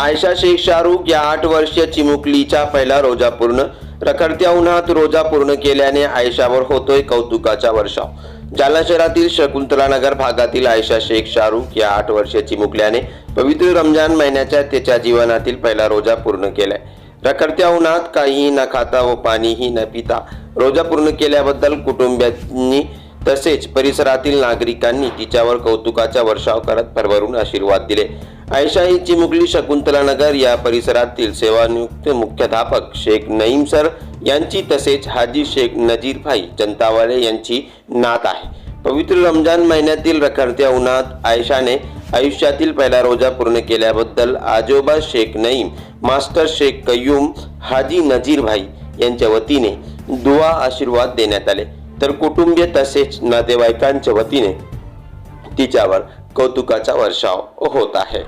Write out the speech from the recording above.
आयशा शेख शाहरुख या आठ वर्षीय चिमुकलीचा पहिला रोजा पूर्ण रखडत्या उन्हात रोजा पूर्ण केल्याने आयशावर होतोय कौतुकाचा वर्षाव. जालना शहरातील शकुंतलानगर भागातील आयशा शेख शाहरुख या आठ वर्षीय चिमुकल्याने पवित्र रमजान महिन्याच्या त्याच्या जीवनातील पहिला रोजा पूर्ण केलाय. रखडत्या उन्हात काहीही न खाता व पाणीही न पिता रोजा पूर्ण केल्याबद्दल कुटुंबियांनी तसेच परिसरातील नागरिकांनी तिच्यावर कौतुकाचा वर्षाव करत भरभरून आशीर्वाद दिले. आयशा ही चिमुकली शकुंतलानगर या परिसरातील सेवानियुक्त मुख्याध्यापक शेख नईम सर यांची तसेच हाजी शेख नजीर भाई जनतावाले यांची नात आहे. पवित्र रमजान महिन्यातील रखडत्या उन्हात आयशाने आयुष्यातील पहिला रोजा पूर्ण केल्याबद्दल आजोबा शेख नईम मास्टर शेख कयूम हाजी नजीर भाई यांच्या वतीने दुआ आशीर्वाद देण्यात आले. तर कुटुंबीय तसेच नातेवाईकांच्या वतीने तिच्यावर कौतुकाचा वर्षाव होत आहे.